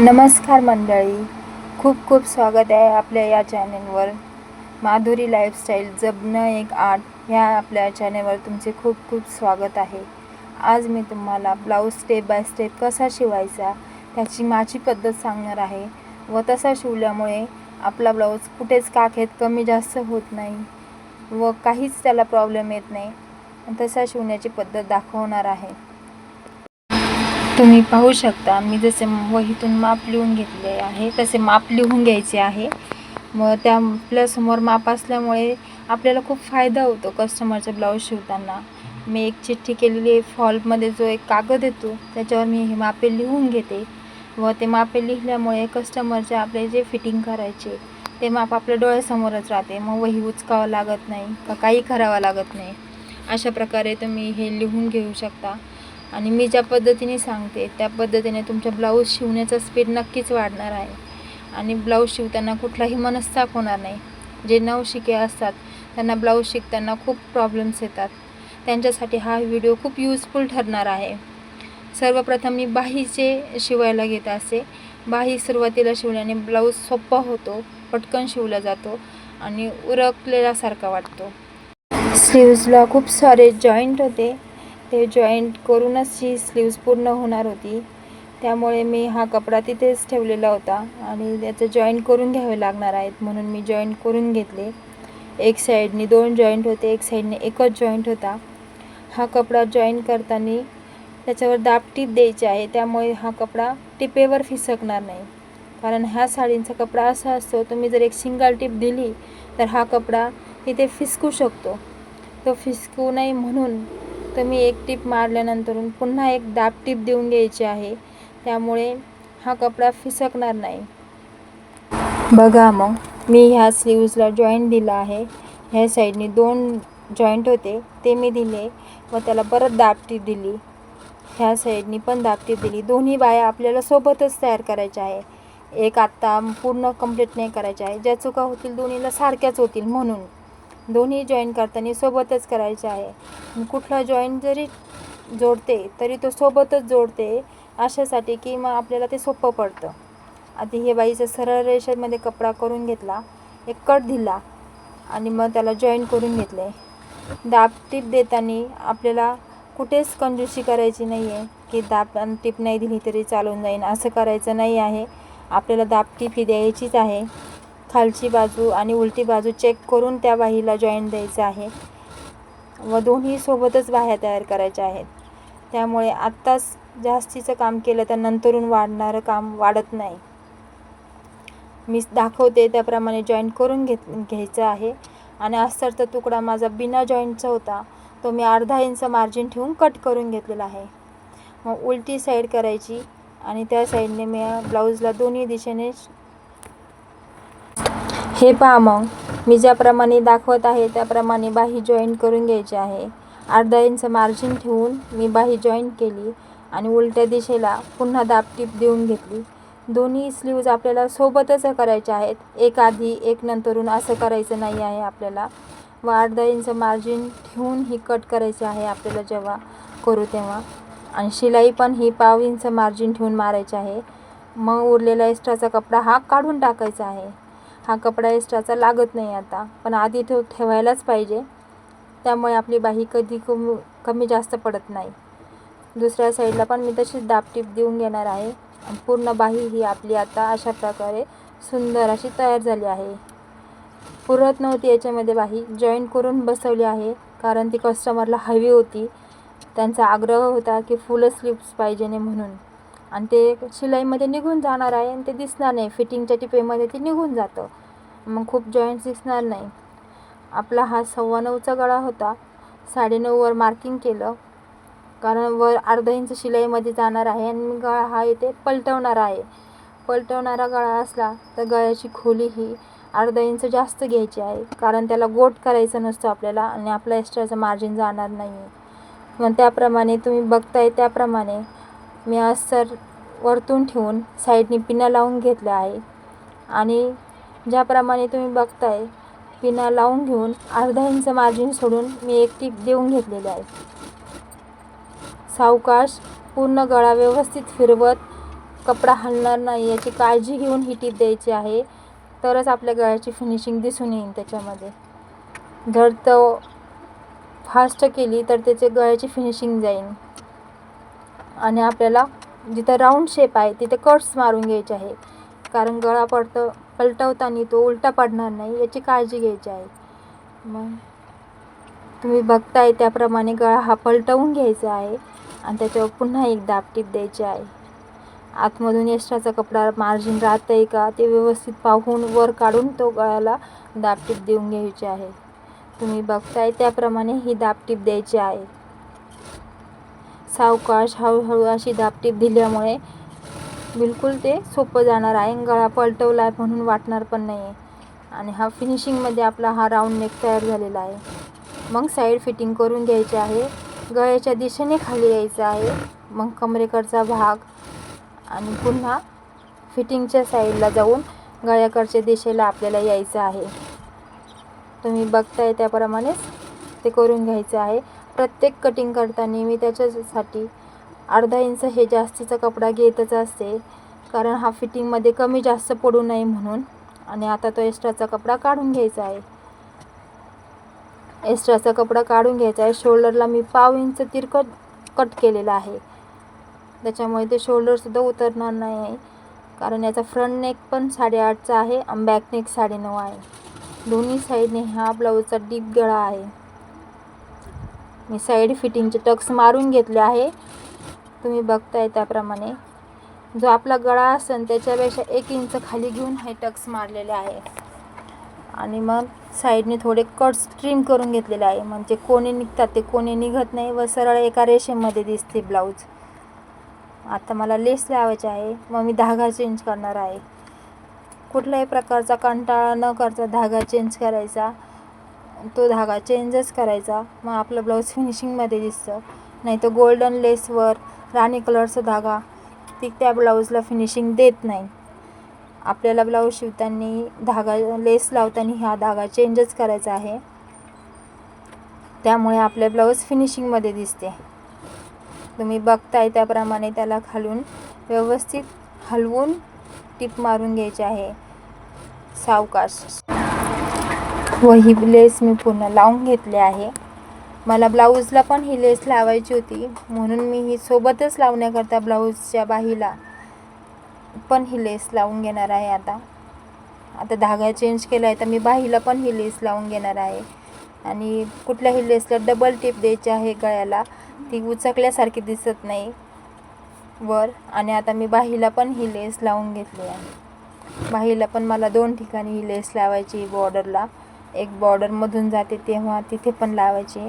नमस्कार मंडळी. खूप खूप स्वागत आहे आपल्या या चॅनेलवर माधुरी लाईफस्टाईल जगणं एक आर्ट ह्या आपल्या चॅनेलवर तुमचे खूप खूप स्वागत आहे. आज मी तुम्हाला ब्लाऊज स्टेप बाय स्टेप कसा शिवायचा त्याची माझी पद्धत सांगणार आहे व तसा शिवल्यामुळे आपला ब्लाऊज कुठेच काखेत कमी जास्त होत नाही व काहीच त्याला प्रॉब्लेम येत नाही. तसा शिवण्याची पद्धत दाखवणार आहे. तुम्ही पाहू शकता. मी जसे वहीतून माप लिहून घेतले आहे तसे माप लिहून घ्यायचे आहे. मग त्या आपल्यासमोर माप असल्यामुळे आपल्याला खूप फायदा होतो कस्टमरचे ब्लाऊज शिवताना. मी एक चिठ्ठी केलेली आहे फॉल्टमध्ये जो एक कागद येतो त्याच्यावर मी हे मापे लिहून घेते. व ते मापे लिहिल्यामुळे कस्टमरचे आपले जे फिटिंग करायचे ते माप आपल्या डोळ्यासमोरच राहते. मग वही उचकावं लागत नाही का काही करावं लागत नाही. अशा प्रकारे तुम्ही हे लिहून घेऊ शकता. आणि मी ज्या पद्धतीने सांगते त्या पद्धतीने तुमच्या ब्लाऊज शिवण्याचा स्पीड नक्कीच वाढणार आहे. आणि ब्लाऊज शिवताना कुठलाही मनस्ताप होणार नाही. जे नवशिके असतात त्यांना ब्लाऊज शिकताना खूप प्रॉब्लेम्स येतात. त्यांच्यासाठी हा व्हिडिओ खूप यूजफुल ठरणार आहे. सर्वप्रथम मी बाहीचे शिवायला घेत असे. बाही सुरुवातीला शिवल्याने ब्लाऊज सोपा होतो पटकन शिवला जातो आणि उरकलेल्यासारखा वाटतो. स्लीव्जला खूप सारे जॉईंट होते. ते जॉईंट करूनच ही स्लीव्ज पूर्ण होणार होती. त्यामुळे मी हा कपडा तिथेच ठेवलेला होता आणि त्याचं जॉईंट करून घ्यावे लागणार आहेत म्हणून मी जॉईंट करून घेतले. एक साईडनी दोन जॉईंट होते एक साईडने एकच जॉईंट होता. हा कपडा जॉईंट करताना त्याच्यावर दाब टीप द्यायची आहे त्यामुळे हा कपडा टिपेवर फिसकणार नाही. कारण ह्या साडींचा कपडा असा असतो तुम्ही जर एक सिंगल टीप दिली तर हा कपडा तिथे फिसकू शकतो. तो फिसकू नये म्हणून तर मी एक टीप मारल्यानंतरून पुन्हा एक दाब टीप देऊन घ्यायची आहे. त्यामुळे हा कपडा फिसकणार नाही. बघा मग मी ह्या स्लीव्जला जॉईंट दिला आहे. ह्या साईडनी दोन जॉईंट होते ते मी दिले. व त्याला परत दाबटीप दिली. ह्या साईडनी पण दाबटी दिली. दोन्ही बाया आपल्याला सोबतच तयार करायच्या आहे. एक आत्ता पूर्ण कंप्लीट नाही करायच्या आहे. ज्या चुका होतील दोन्हीला सारख्याच होतील म्हणून. दोन्ही जॉईन करताना सोबतच करायचे आहे. कुठला जॉईन जरी जोडते तरी तो सोबतच जोडते अशासाठी की मग आपल्याला ते सोपं पडतं. आधी हे बाईचं सरळ रेषेमध्ये कपडा करून घेतला एक कट दिला आणि मग त्याला जॉईन करून घेतले. दाब टीप देताना आपल्याला कुठेच कंजूशी करायची नाही आहे की दाब आणि टीप नाही दिली तरी चालून जाईन. असं करायचं नाही आहे. आपल्याला दाब टीप ही द्यायचीच आहे. खालची बाजू आणि उलटी बाजू चेक करून त्या बाहीला जॉईंट द्यायचं आहे. व दोन्ही सोबतच बाह्या तयार करायच्या आहेत. त्यामुळे आत्ताच जास्तीचं काम केलं तर नंतरून वाढणारं काम वाढत नाही. मी दाखवते त्याप्रमाणे जॉईंट करून घेत घ्यायचं आहे. आणि अस्तरचा तुकडा माझा बिना जॉईंटचा होता. तो मी अर्धा इंच मार्जिन ठेवून कट करून घेतलेला आहे. मग उलटी साईड करायची आणि त्या साईडने मी ब्लाऊजला दोन्ही दिशेने हे पहा मग. मी ज्याप्रमाणे दाखवत आहे त्याप्रमाणे बाही जॉईंट करून घ्यायची आहे. अर्धा इंच मार्जिन ठेवून मी बाही जॉईंट केली आणि उलट्या दिशेला पुन्हा दाबटीप देऊन घेतली. दोन्ही स्लीव्ज आपल्याला सोबतच करायच्या आहेत. एक आधी एक नंतरून असं करायचं नाही आहे आपल्याला. व अर्धा इंच मार्जिन ठेवून ही कट करायची आहे आपल्याला जेव्हा करू तेव्हा. आणि शिलाई पण ही पाव इंच मार्जिन ठेवून मारायची आहे. मग उरलेला एक्स्ट्राचा कपडा हा काढून टाकायचा आहे. हा कपडा एक्स्ट्राचा लागत नाही आता. पण आधी ठेव ठेवायलाच पाहिजे. त्यामुळे आपली बाही कधी कमी कमी जास्त पडत नाही. दुसऱ्या साईडला पण मी तशीच दापटीप देऊन घेणार आहे. पूर्ण बाही ही आपली आता अशा प्रकारे सुंदर अशी तयार झाली आहे. पुरत नव्हती याच्यामध्ये बाही. जॉईन करून बसवली आहे. कारण ती कस्टमरला हवी होती. त्यांचा आग्रह होता की फुल स्लीव्स पाहिजे नाही म्हणून. आणि ते शिलाईमध्ये निघून जाणार आहे आणि ते दिसणार नाही. फिटिंगच्या टिपेमध्ये ते निघून जातं. मग खूप जॉईंट्स दिसणार नाही. आपला हा सव्वा नऊचा गळा होता. साडेनऊवर मार्किंग केलं. कारण वर अर्धा इंच शिलाईमध्ये जाणार आहे आणि मी गळा हा इथे पलटवणार आहे. पलटवणारा गळा असला तर गळ्याची खोली ही अर्धा इंच जास्त घ्यायची आहे. कारण त्याला गोट करायचं नसतं आपल्याला आणि आपला एक्स्ट्राचं मार्जिन जाणार नाही. आहे मग त्याप्रमाणे तुम्ही बघताय त्याप्रमाणे मी अस्तर वरतून ठेवून साईडनी पिना लावून घेतलं आहे. आणि ज्याप्रमाणे तुम्ही बघताय पिना लावून घेऊन अर्धा इंच मार्जिन सोडून मी एक टीप देऊन घेतलेली आहे. सावकाश पूर्ण गळा व्यवस्थित फिरवत कपडा हलणार नाही याची काळजी घेऊन ही टीप द्यायची आहे. तरच आपल्या गळ्याची फिनिशिंग दिसून येईल त्याच्यामध्ये. जर तो फास्ट केली तर त्याचे गळ्याची फिनिशिंग जाईल. आणि आपल्याला जिथं राऊंड शेप आहे तिथे कट्स मारून घ्यायचे आहे. कारण गळा पडतं पलटवताना तो उलटा पडणार नाही याची काळजी घ्यायची आहे. मग तुम्ही बघताय त्याप्रमाणे गळा हा पलटवून घ्यायचा आहे आणि त्याच्यावर पुन्हा एक दाबटीप द्यायची आहे. आतमधून एक्स्ट्राचा कपडा मार्जिन राहतं आहे का ते व्यवस्थित पाहून वर काढून तो गळ्याला दाबटीप देऊन घ्यायची आहे. तुम्ही बघताय त्याप्रमाणे ही दाबटीप द्यायची आहे. सावकाश हळूहळू अशी दाबटीप दिल्यामुळे बिलकुल ते सोपं जाणार आहे. गळा पलटवला आहे म्हणून वाटणार पण नाही आहे आणि हा फिनिशिंगमध्ये आपला हा राऊंड नेक तयार झालेला आहे. मग साईड फिटिंग करून घ्यायची आहे. गळ्याच्या दिशेने खाली यायचं आहे. मग कमरेकडचा भाग आणि पुन्हा फिटिंगच्या साईडला जाऊन गळ्याकडच्या दिशेला आपल्याला यायचं आहे. तुम्ही बघताय त्याप्रमाणेच ते करून घ्यायचं आहे. प्रत्येक कटिंग करताना मी त्याच्यासाठी अर्धा इंच हे जास्तीचा कपडा घेतच असते. कारण हा फिटिंगमध्ये कमी जास्त पडू नये म्हणून. आणि आता तो एक्स्ट्राचा कपडा काढून घ्यायचा आहे. एक्स्ट्राचा कपडा काढून घ्यायचा आहे. शोल्डरला मी पाव इंच तिरकट कट केलेला आहे. त्याच्यामुळे ते शोल्डरसुद्धा उतरणार नाही आहे. कारण याचा फ्रंट नेक पण साडेआठचा आहे आणि बॅक नेक साडेनऊ आहे. दोन्ही साईडने हा ब्लाऊजचा डीप गळा आहे. मी साईड फिटिंगचे टक्स मारून घेतले आहे. तुम्ही बघताय त्याप्रमाणे. जो आपला गळा असेल त्याच्यापेक्षा एक इंच खाली घेऊन हे टक्स मारलेले आहे. आणि मग साईडने थोडे कट्स ट्रिम करून घेतलेले आहे. म्हणजे कोणी निघतात ते कोणी निघत नाही व सरळ एका रेषेमध्ये दिसते ब्लाऊज. आता मला लेस लावायचे आहे मग मी धागा चेंज करणार आहे. कुठल्याही प्रकारचा कंटाळा न करता धागा चेंज करायचा. तो धागा चेंजच करायचा. मग आपलं ब्लाऊज फिनिशिंगमध्ये दिसतं. नाही तर गोल्डन लेसवर राणी कलरचा धागा ती त्या ब्लाऊजला फिनिशिंग देत नाही. आपल्याला ब्लाऊज शिवताना धागा लेस लावताना हा धागा चेंजच करायचा आहे. त्यामुळे आपले ब्लाऊज फिनिशिंगमध्ये दिसते. तुम्ही बघताय त्याप्रमाणे त्याला खालून व्यवस्थित हलवून टिप मारून घ्यायची आहे. सावकाश. व ही लेस मी पूर्ण लावून घेतली आहे. मला ब्लाऊजला पण ही लेस लावायची होती. म्हणून मी ही सोबतच लावण्याकरता ब्लाऊजच्या बाहीला पण ही लेस लावून घेणार आहे आता. आता धागा चेंज केला आहे तर मी बाहीला पण ही लेस लावून घेणार आहे. आणि कुठल्याही लेसला डबल टिप द्यायची आहे गळ्याला ती उचकल्यासारखी दिसत नाही वर. आणि आता मी बाहीला पण ही लेस लावून घेतली आहे. बाहीला पण मला दोन ठिकाणी ही लेस लावायची बॉर्डरला एक बॉर्डरमधून जाते तेव्हा तिथे पण लावायची.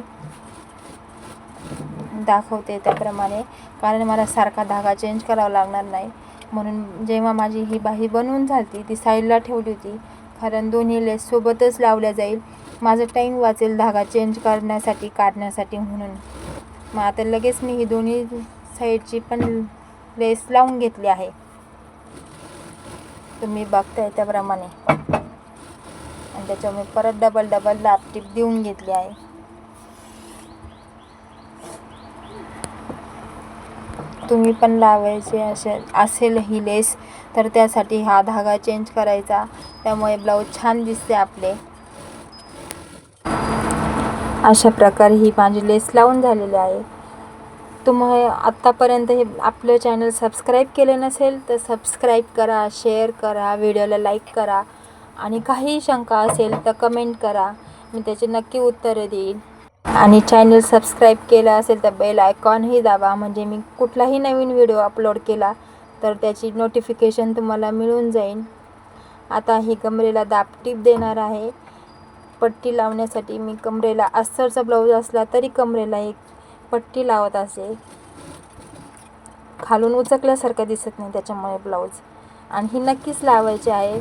दाखवते त्याप्रमाणे. कारण मला सारखा धागा चेंज करावा लागणार नाही. म्हणून जेव्हा माझी ही बाही बनवून झाली ती साईडला ठेवली होती. कारण दोन्ही लेस सोबतच लावल्या जाईल. माझं टाईम वाचेल धागा चेंज करण्यासाठी काढण्यासाठी म्हणून. मग आता लगेच मी ही दोन्ही साईडची पण लेस लावून घेतली आहे. तुम्ही बघताय त्याप्रमाणे. आणि त्याच्यामुळे परत डबल डबल लापटीप देऊन घेतली आहे. तुम्ही पण लावायचे असे असेल ही लेस तर त्यासाठी हा धागा चेंज करायचा. त्यामुळे ब्लाऊज छान दिसते आपले. अशा प्रकारे ही माझी लेस लावून झालेली आहे. तुम्ही आत्तापर्यंत हे आपलं चॅनल सबस्क्राईब केले नसेल तर सबस्क्राईब करा शेअर करा व्हिडिओला लाईक करा. आणि काही शंका असेल तर कमेंट करा. मी त्याचे नक्की उत्तरं देईल आणि चॅनल सबस्क्राईब केलं असेल तर बेल आयकॉनही दाबा. म्हणजे मी कुठलाही नवीन व्हिडिओ अपलोड केला तर त्याची नोटिफिकेशन तुम्हाला मिळून जाईल आता ही कमरेला दाबटीप देणार आहे. पट्टी लावण्यासाठी मी कमरेला अस्तरचा ब्लाऊज असला तरी कमरेला एक पट्टी लावत असे खालून उचकल्यासारखं दिसत नाही त्याच्यामुळे ब्लाऊज आणि ही नक्कीच लावायची आहे.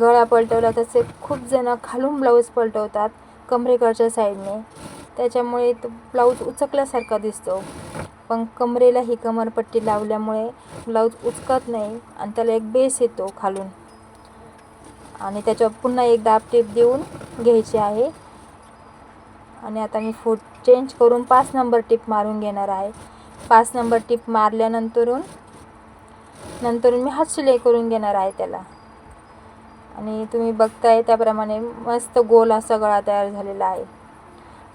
गळा पलटवला तसे खूप जण खालून ब्लाऊज पलटवतात कमरेकडच्या साईडने त्याच्यामुळे तो ब्लाऊज उचकल्यासारखा दिसतो. पण कमरेला ही कमरपट्टी लावल्यामुळे ब्लाऊज उचकत नाही आणि त्याला एक बेस येतो खालून. आणि त्याच्यावर पुन्हा एक दाब टेप देऊन घ्यायची आहे. आणि आता मी फूट चेंज करून पाच नंबर टिप मारून घेणार आहे. पाच नंबर टिप मारल्यानंतरून नंतर मी हात शिलाई करून घेणार आहे त्याला. आणि तुम्ही बघताय त्याप्रमाणे मस्त गोल असा गळा तयार झालेला आहे.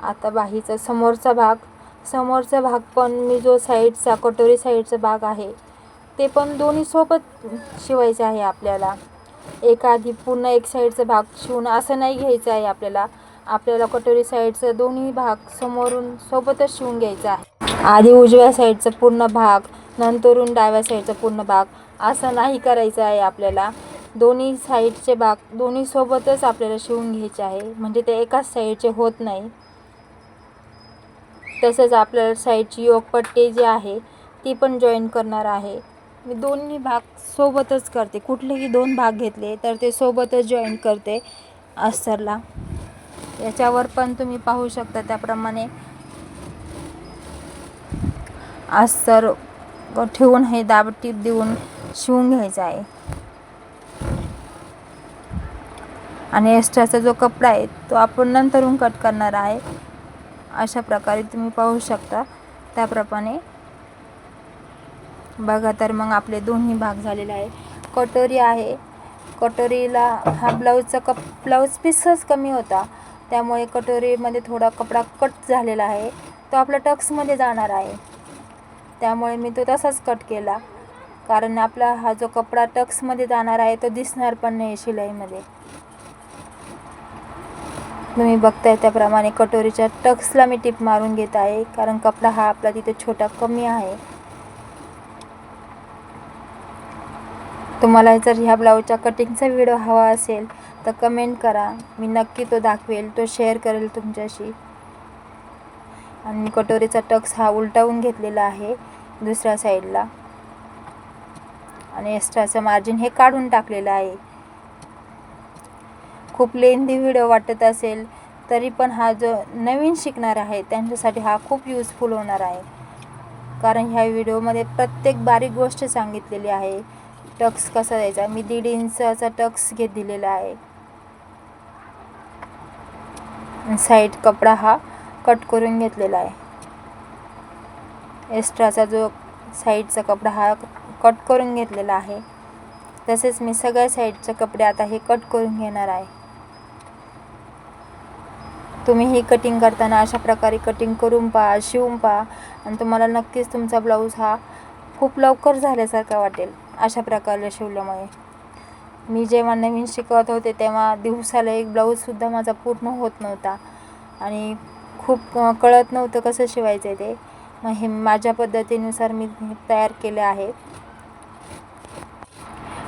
आता बाहीचा समोरचा भाग. समोरचा भाग पण मी जो साईडचा कटोरी साईडचा भाग आहे ते पण दोन्ही सोबत शिवायचं आहे आपल्याला. एका आधी पूर्ण एक साईडचा भाग शिवणं असं नाही घ्यायचं आहे आपल्याला. आपल्याला कटोरी साईडचा दोन्ही भाग समोरून सोबतच शिवून घ्यायचा आहे. आधी उजव्या साईडचा पूर्ण भाग नंतरून डाव्या साईडचा पूर्ण भाग. असं नाही करायचं आहे आपल्याला. दोन्ही साईडचे भाग दोन्ही सोबतच आपल्याला शिवून घ्यायचे आहे. म्हणजे ते एकाच साईडचे होत नाही. तसंच आपल्याला साईडची योगपट्टी जी आहे ती पण जॉईन करणार आहे. मी दोन्ही भाग सोबतच करते. कुठलेही दोन भाग घेतले तर ते सोबतच जॉईन करते. अस्तरला. याच्यावर पण तुम्ही पाहू शकता त्याप्रमाणे. अस्तर ठेवून हे दाब टीप देऊन शिवून घ्यायचं आहे. आणि एक्स्ट्राचा जो कपडा आहे तो आपण नंतरून कट करणार आहे. अशा प्रकारे तुम्ही पाहू शकता. त्याप्रमाणे बघा तर मग आपले दोन्ही भाग झालेले आहे. कटोरी आहे. कटोरीला हा ब्लाऊजचा कप ब्लाऊज पीसच कमी होता. त्यामुळे कटोरीमध्ये थोडा कपडा कट झालेला आहे. तो आपला टक्समध्ये जाणार आहे. त्यामुळे मी तो तसाच कट केला. कारण आपला हा जो कपडा टक्समध्ये जाणार आहे तो दिसणार पण नाही शिलाईमध्ये. तुम्ही बघताय त्याप्रमाणे कटोरीच्या टक्सला मी टिप मारून घेत आहे कारण कपडा हा आपला तिथे छोटा कमी आहे. तुम्हाला जर ह्या ब्लाऊजच्या कटिंगचा व्हिडिओ हवा असेल तर कमेंट करा. मी नक्की तो दाखवेल तो शेअर करेल तुमच्याशी. आणि कटोरीचा टक्स हा उलटावून घेतलेला आहे दुसऱ्या साईडला. आणि एक्स्ट्राचं मार्जिन हे काढून टाकलेलं आहे. खूप लेंदी व्हिडिओ वाटत असेल तरी पण हा जो नवीन शिकणार आहे त्यांच्यासाठी हा खूप यूजफुल होणार आहे. कारण ह्या व्हिडिओमध्ये प्रत्येक बारीक गोष्ट सांगितलेली आहे. टक्स कसा द्यायचा? मी दीड इंचाचा टक्स घेत दिलेला आहे. साईड कपडा हा कट करून घेतलेला आहे. एक्स्ट्राचा जो साईडचा कपडा हा कट करून घेतलेला आहे. तसेच मी सगळ्या साईडचे कपडे आता हे कट करून घेणार आहे. तुम्ही ही कटिंग करताना अशा प्रकारे कटिंग करून पहा शिवून पहा आणि तुम्हाला नक्कीच तुमचा ब्लाऊज हा खूप लवकर झाल्यासारखा वाटेल अशा प्रकारे शिवल्यामुळे. मी जेव्हा नवीन शिकवत होते तेव्हा दिवसाला एक ब्लाऊजसुद्धा माझा पूर्ण होत नव्हता आणि खूप कळत नव्हतं कसं शिवायचं आहे ते. मग हे माझ्या पद्धतीनुसार मी तयार केले आहे.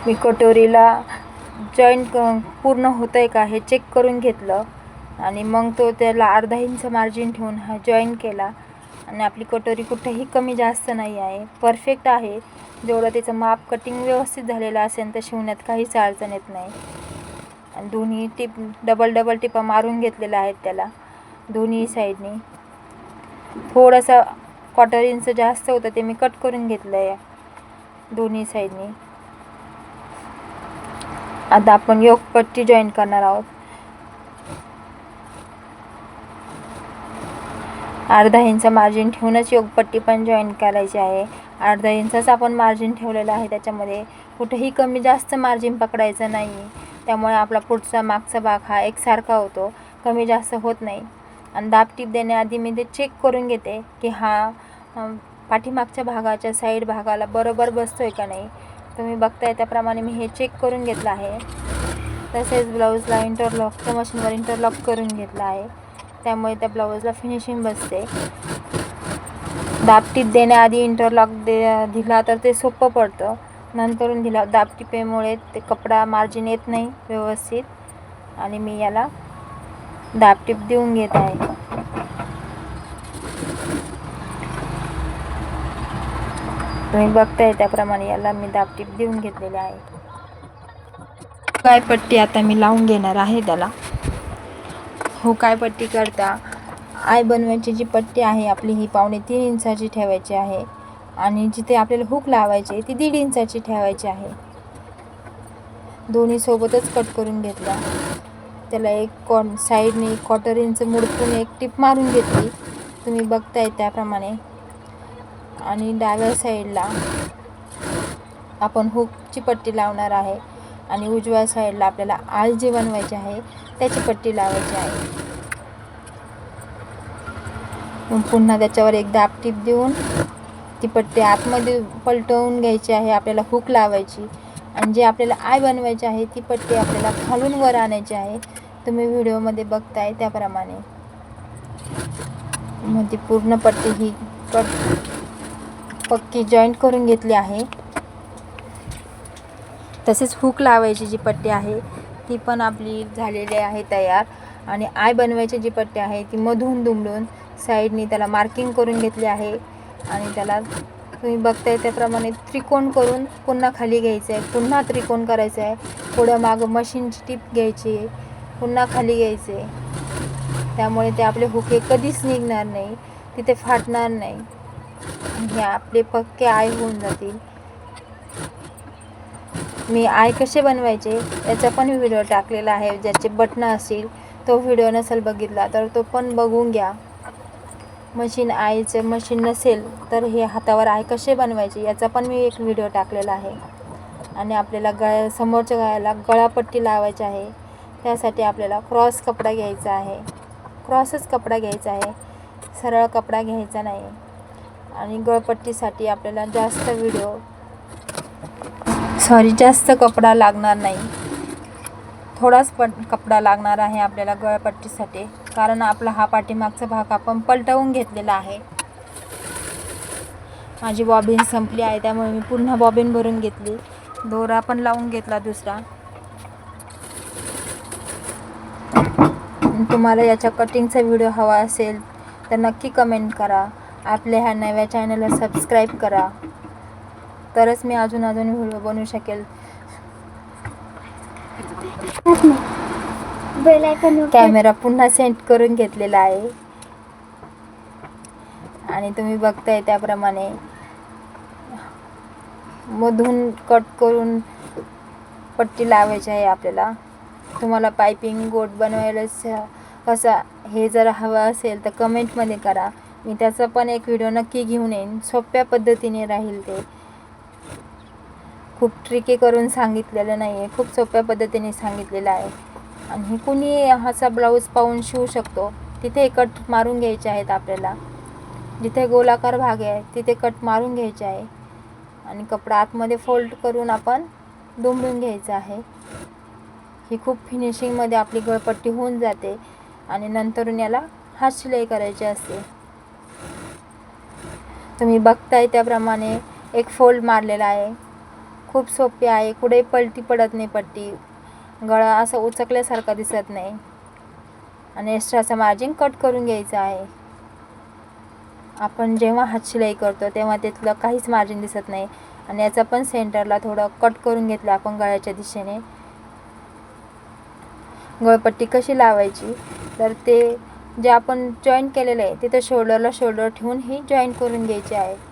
मी कटोरीला जॉईंट पूर्ण होतं आहे का हे चेक करून घेतलं. आणि मग तो त्याला अर्धा इंच मार्जिन ठेवून हा जॉईन केला. आणि आपली कटोरी कुठेही कमी जास्त नाही आहे. परफेक्ट आहे. जेवढं त्याचं माप कटिंग व्यवस्थित झालेलं असेल तर शिवण्यात काहीच अडचण येत नाही. आणि दोन्ही टिप डबल डबल टिपा मारून घेतलेल्या आहेत त्याला. दोन्ही साईडनी. थोडंसं क्वार्टर इंच जास्त होतं ते मी कट करून घेतलं आहे दोन्ही साईडनी. आता आपण योग पट्टी जॉईन करणार आहोत. अर्धा इंच मार्जिन ठेवूनच योगपट्टी पण जॉईन करायची आहे. अर्धा इंचाच आपण मार्जिन ठेवलेलं आहे त्याच्यामध्ये. कुठेही कमी जास्त मार्जिन पकडायचं नाही. त्यामुळे आपला पुढचा मागचा भाग हा एकसारखा होतो. कमी जास्त होत नाही. आणि दाब टीप देण्याआधी मी ते चेक करून घेते की हा पाठीमागच्या भागाच्या साईड भागाला बरोबर बसतो आहे का नाही. तुम्ही बघताय त्याप्रमाणे मी हे चेक करून घेतलं आहे. तसेच ब्लाऊजला इंटरलॉकच्या मशीनवर इंटरलॉक करून घेतलं आहे. त्यामुळे त्या ब्लाऊजला फिनिशिंग बसते. दाबटीप देण्याआधी इंटरलॉक दे दिला तर ते सोपं पडतं. नंतरून दिला दाबटिपेमुळे ते कपडा मार्जिन येत नाही व्यवस्थित. आणि मी याला दाबटीप देऊन घेत आहे. तुम्ही बघताय त्याप्रमाणे याला मी दाबटीप देऊन घेतलेले आहे. काय पट्टी आता मी लावून घेणार आहे त्याला? हो काय पट्टी करता? आय बनवायची जी पट्टी आहे आपली ही पावणे तीन इंचाची ठेवायची आहे. आणि जिथे आपल्याला हुक लावायची ती दीड इंचाची ठेवायची आहे. दोन्ही सोबतच कट करून घेतला. त्याला एक कॉन साईडने क्वार्टर इंच मुडपून एक टिप मारून घेतली. तुम्ही बघताय त्याप्रमाणे. आणि डाव्या साईडला आपण हुकची पट्टी लावणार आहे. आणि उजव्या साईडला आपल्याला आळ जे बनवायची आहे त्याची पट्टी लावायची आहे. पुन्हा त्याच्यावर एक दाब टीप देऊन ती पट्टी आतमध्ये पलटवून घ्यायची आहे आपल्याला हुक लावायची. आणि जे आपल्याला आय बनवायची आहे ती पट्टी आपल्याला खालून वर आणायची आहे. तुम्ही व्हिडिओमध्ये बघताय त्याप्रमाणे. मग ती पूर्ण पट्टी ही पट पक्की जॉईंट करून घेतली आहे. तसेच हुक लावायची जी पट्टी आहे ती पण आपली झालेली आहे तयार. आणि आय बनवायची जी पट्टी आहे ती मधून दुमडून साईडनी त्याला मार्किंग करून घेतली आहे. आणि त्याला तुम्ही बघताय त्याप्रमाणे त्रिकोण करून पुन्हा खाली घ्यायचं आहे. पुन्हा त्रिकोण करायचं आहे. पुढं मागं मशीनची टीप घ्यायची. पुन्हा खाली घ्यायचे त्यामुळे ते आपले हुके कधीच निघणार नाही. तिथे फाटणार नाही. हे आपले पक्के आय होऊन जातील. मी आय कसे बनवायचे याचा पण व्हिडिओ टाकलेला आहे. ज्याचे बटणं असतील तो व्हिडिओ नसेल बघितला तर तो पण बघून घ्या. मशीन आईचं मशीन नसेल तर हे हातावर आय कसे बनवायचे याचा पण मी एक व्हिडिओ टाकलेला आहे. आणि आपल्याला गळ्या समोरच्या गळ्याला गळापट्टी लावायची आहे. त्यासाठी आपल्याला क्रॉस कपडा घ्यायचा आहे. क्रॉसच कपडा घ्यायचा आहे. सरळ कपडा घ्यायचा नाही. आणि गळपट्टीसाठी आपल्याला जास्त व्हिडिओ सॉरी जास्त कपडा लागणार नाही. थोडाच पण कपडा लागणार आहे आपल्याला गळपट्टीसाठी कारण आपला हा पाठीमागचा भाग आपण पलटवून घेतलेला आहे. माझी बॉबिन संपली आहे त्यामुळे मी पुन्हा बॉबिन भरून घेतली. दोरा पण लावून घेतला दुसरा. तुम्हाला याच्या कटिंगचा व्हिडिओ हवा असेल तर नक्की कमेंट करा. आपल्या ह्या नव्या चॅनलला सबस्क्राईब करा. तरच मी अजून अजून व्हिडिओ बनवू शकेल. कॅमेरा पुन्हा सेंड करून घेतलेला आहे. आणि तुम्ही बघताय त्याप्रमाणे मधून कट करून पट्टी लावायची आहे आपल्याला. तुम्हाला पायपिंग गोट बनवायला कसा हे जर हवं असेल तर कमेंटमध्ये करा. मी त्याचा पण एक व्हिडिओ नक्की घेऊन येईन. सोप्या पद्धतीने राहील ते. खूप ट्रिकी करून सांगितलेलं नाही आहे खूप सोप्या पद्धतीने सांगितलेलं आहे. आणि कुणी हाचा ब्लाऊज पाहून शिवू शकतो. तिथे कट मारून घ्यायचे आहेत आपल्याला. जिथे गोलाकार भाग आहे तिथे कट मारून घ्यायचे आहे. आणि कपडा आतमध्ये फोल्ड करून आपण दुमडून घ्यायचं आहे. ही खूप फिनिशिंगमध्ये आपली गळपट्टी होऊन जाते आणि नंतरून याला हात शिलाई करायची असते. तुम्ही बघताय त्याप्रमाणे एक फोल्ड मारलेला आहे. खूप सोपी आहे. कुठे पलटी पडत नाही पट्टी. गळा असं उचकल्यासारखा दिसत नाही. आणि एक्स्ट्राचं मार्जिन कट करून घ्यायचं आहे. आपण जेव्हा हात शिलाई करतो तेव्हा त्यातलं काहीच मार्जिन दिसत नाही. आणि याचा पण सेंटरला थोडं कट करून घेतलं आपण गळ्याच्या दिशेने. गळपट्टी कशी लावायची? तर ते जे आपण जॉईंट केलेलं आहे तिथं शोल्डरला शोल्डर ठेवून ही जॉईंट करून घ्यायची आहे.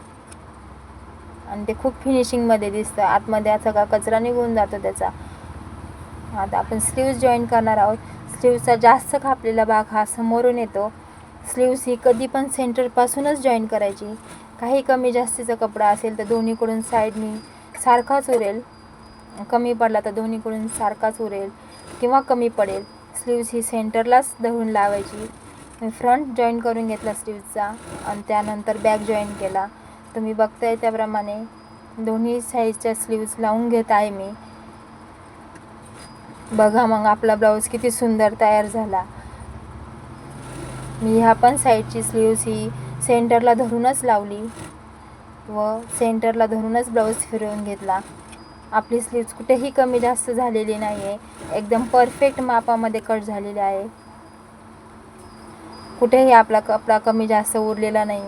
आणि ते खूप फिनिशिंगमध्ये दिसतं. आतमध्ये असा सगळा कचरा निघून जातो त्याचा. आता आपण स्लीव्ज जॉईन करणार आहोत. स्लीवचा जास्त कापलेला भाग हा समोरून येतो. स्लीव्स ही कधी पण सेंटरपासूनच जॉईन करायची. काही कमी जास्तीचा कपडा असेल तर दोन्हीकडून साईडनी सारखाच उरेल. कमी पडला तर दोन्हीकडून सारखाच उरेल किंवा कमी पडेल. स्लीव्स ही सेंटरलाच धरून लावायची. मी फ्रंट जॉईन करून घेतला स्लीव्जचा आणि त्यानंतर बॅक जॉईन केला. तुम्ही बघताय त्याप्रमाणे. दोन्ही साईजच्या स्लीव्ज लावून घेत आहे मी. बघा मग आपला ब्लाऊज किती सुंदर तयार झाला. मी ह्या पण साईडची स्लीव्ज ही सेंटरला धरूनच लावली. व सेंटरला धरूनच ब्लाऊज फिरवून घेतला. आपली स्लीव्ज कुठेही कमी जास्त झालेली नाही आहे एकदम परफेक्ट मापामध्ये कट झालेली आहे. कुठेही आपला कपडा कमी जास्त उरलेला नाही.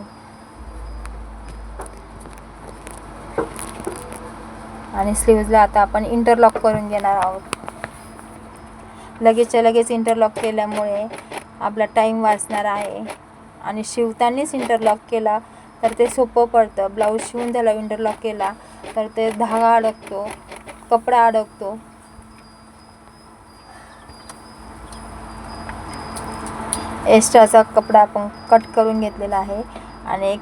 आणि स्लीव्जला आता आपण इंटरलॉक करून घेणार आहोत. लगेचच्या लगेच इंटरलॉक केल्यामुळे आपला टाईम वाचणार आहे. आणि शिवतानाच इंटरलॉक केला तर ते सोपं पडतं. ब्लाऊज शिवून त्याला इंटरलॉक केला तर ते धागा अडकतो कपडा अडकतो. एक्स्ट्राचा कपडा आपण कट करून घेतलेला आहे. आणि एक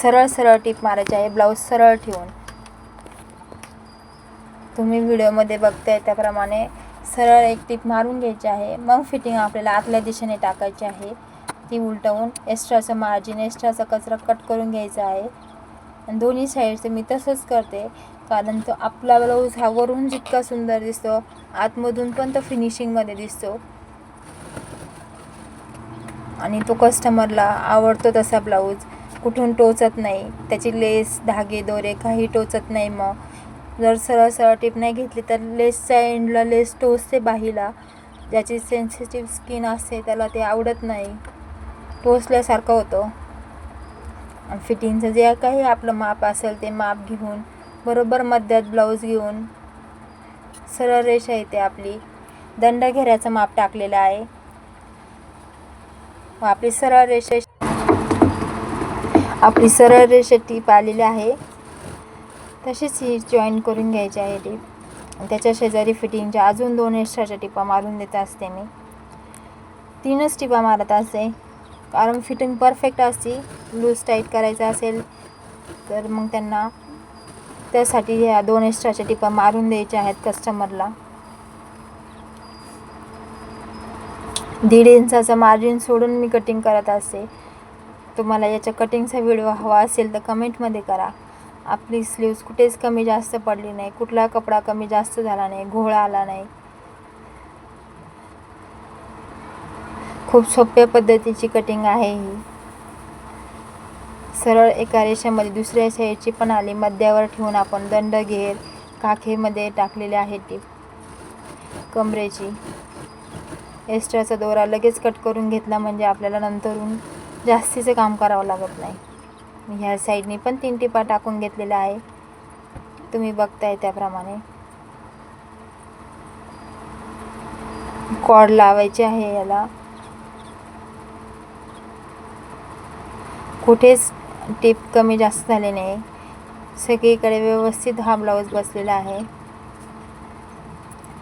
सरळ सरळ टीप मारायची आहे. ब्लाऊज सरळ ठेवून. तुम्ही व्हिडिओमध्ये बघताय त्याप्रमाणे सरळ एक टीप मारून घ्यायची आहे. मग फिटिंग आपल्याला आतल्या दिशेने टाकायची आहे. ती उलटवून एक्स्ट्राचं मार्जिन एक्स्ट्राचा कचरा कट करून घ्यायचा आहे. आणि दोन्ही साईडचं मी तसंच करते. कारण तो आपला ब्लाऊज हा वरून जितका सुंदर दिसतो आतमधून पण तो फिनिशिंगमध्ये दिसतो. आणि तो कस्टमरला आवडतो तसा ब्लाऊज कुठून टोचत नाही. त्याची लेस धागे दोरे काही टोचत नाही मग. जर सरळ सरळ टीप नाही घेतली तर लेसच्या एंडला लेस टोचते बाहीला. ज्याची सेन्सिटिव्ह स्किन असते त्याला ते आवडत नाही. टोचल्यासारखं होतं. आणि फिटिंगचं जे काही आपलं माप असेल ते माप घेऊन बरोबर मध्यात ब्लाऊज घेऊन सरळ रेषा येते आपली. दंड घेऱ्याचं माप टाकलेलं आहे. व आपली सरळ रेषे आपली सरळ रेषा टीप आलेली आहे. तशीच ही जॉईन करून घ्यायची आहे टीप त्याच्या शेजारी फिटिंगच्या अजून दोन एक्स्ट्राच्या टिपा मारून देत असते मी. तीनच टिपा मारत असते कारण फिटिंग परफेक्ट असते लूज टाईट करायचं असेल तर मग त्यांना त्यासाठी ह्या दोन एक्स्ट्राच्या टिपा मारून द्यायच्या आहेत कस्टमरला दीड इंचाचं मार्जिन सोडून मी कटिंग करत असते. तुम्हाला याच्या कटिंगचा व्हिडिओ हवा असेल तर कमेंटमध्ये करा. आपली स्लीव्ज कुठेच कमी जास्त पडली नाही. कुठला कपडा कमी जास्त झाला नाही. घोळा आला नाही. खूप सोप्या पद्धतीची कटिंग आहे ही. सरळ एका रेषेमध्ये दुसऱ्या साईडची पण आली. मध्यावर ठेवून आपण दंड घेर काखेमध्ये टाकलेले आहे टीप कमरेची. एक्स्ट्राचा दोरा लगेच कट करून घेतला म्हणजे आपल्याला नंतरून जास्तीचं काम करावं लागत नाही. ह्या साईडने पण तीन टिपा टाकून घेतलेला आहे. तुम्ही बघताय त्याप्रमाणे. कॉड लावायचे आहे याला. कुठेच टिप कमी जास्त झाले नाही. सगळीकडे व्यवस्थित हा ब्लाऊज बसलेला आहे.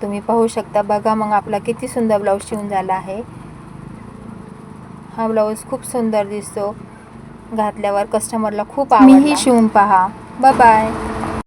तुम्ही पाहू शकता बघा मग आपला किती सुंदर ब्लाऊज शिवून झाला आहे. हा ब्लाऊज खूप सुंदर दिसतो. घातल्यावर कस्टमरला खूप आवडला. शिवून पहा. बाय